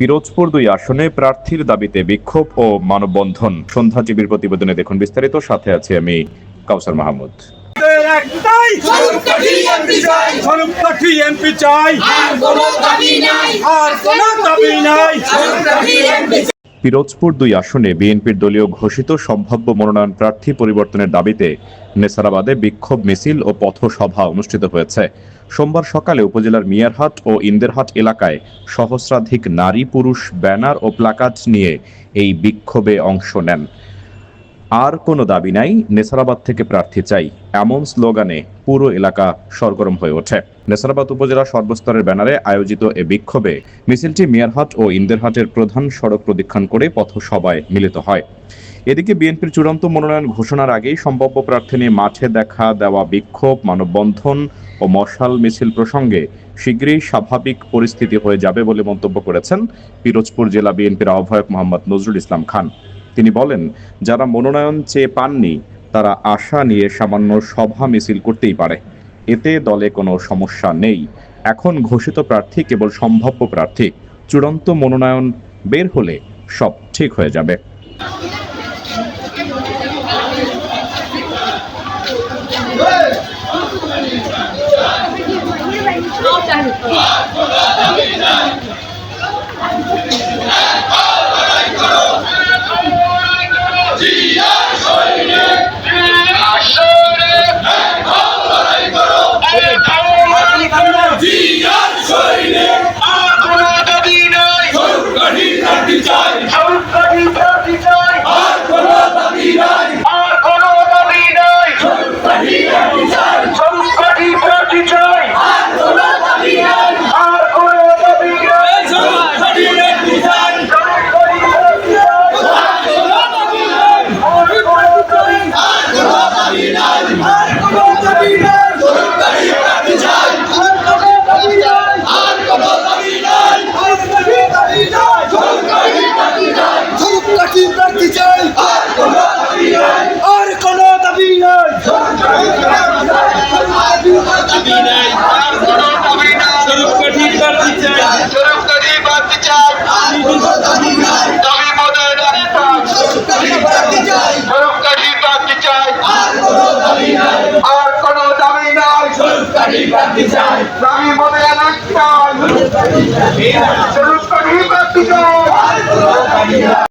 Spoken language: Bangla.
পিরোজপুর দুই আসনে প্রার্থীর দাবিতে বিক্ষোভ ও মানববন্ধন। সন্ধ্যা টিভির প্রতিবেদনে দেখুন বিস্তারিত সাথে আছি আমি কাউসার মাহমুদ। আর কোনো দাবি নাই! পিরোজপুর দুই আসনে বিএনপির দলীয় ঘোষিত সম্ভাব্য মনোনয়ন প্রার্থী পরিবর্তনের দাবিতে নেসারাবাদে বিক্ষোভ মিছিল ও পথসভা অনুষ্ঠিত হয়েছে। সোমবার সকালে উপজেলার মিয়ারহাট ও ইন্দেরহাট এলাকায় সহস্রাধিক নারী, পুরুষ, ব্যানার ও প্লাকার্ড নিয়ে এই বিক্ষোভে অংশ নেন। আর কোনো দাবি নাই, নেসারাবাদ থেকে প্রার্থী চাই, এমন স্লোগানে পুরো এলাকা সরগরম হয়ে ওঠে। নেসারাবাদ উপজেলা সর্বস্তরের ব্যানারে আয়োজিত এ বিক্ষোভে মিছিলটি মিয়ারহাট ও ইন্দেরহাটের প্রধান সড়ক প্রদক্ষিণ করে পথসভায় মিলিত হয়। এদিকে বিএনপির চূড়ান্ত মনোনয়ন ঘোষণার আগেই সম্ভাব্য প্রার্থী নিয়ে মাঠে দেখা দেওয়া বিক্ষোভ, মানববন্ধন ও মশাল মিছিল প্রসঙ্গে শীঘ্রই স্বাভাবিক পরিস্থিতি হয়ে যাবে বলে মন্তব্য করেছেন পিরোজপুর জেলা বিএনপির আহ্বায়ক মোহাম্মদ নজরুল ইসলাম খান। তিনি বলেন, যারা মনোনয়ন চেয়ে পাননি, তারা আশা নিয়ে সামান্য সভা মিছিল করতেই পারে। এতে দলে কোনো সমস্যা নেই। এখন ঘোষিত প্রার্থী কেবল সম্ভাব্য প্রার্থী। চূড়ান্ত মনোনয়ন বের হলে সব ঠিক হয়ে যাবে জিয়ার শরীরে আর কোনো দাবি নাই স্বরূপকাঠি এমপি চাই আর কোনো দাবি নাই স্বরূপকাঠি এমপি চাই আর কোনো দাবি নাই স্বরূপকাঠি এমপি চাই আর কোনো দাবি নাই আর কোনো দাবি নাই স্বরূপকাঠি এমপি চাই আর কোনো দাবি নাই স্বরূপকাঠি এমপি চাই স্বরূপকাঠি প্রার্থী চাই আর কোনো দাবি নাই আর কোনো দাবি নাই দাবি নাই আর কোনো দাবি নাই স্বরূপকাঠি প্রার্থী চাই স্বরূপকাঠি বাড়তে চাই আর কোনো দাবি নাই দাবি মনে রাখতাম স্বরূপকাঠি প্রার্থী চাই স্বরূপকাঠি বাড়তে চাই আর কোনো দাবি নাই আর কোনো দাবি নাই বাড়তে চাই। দাবি মনে রাখতাম স্বরূপকাঠি বাড়তে চাই।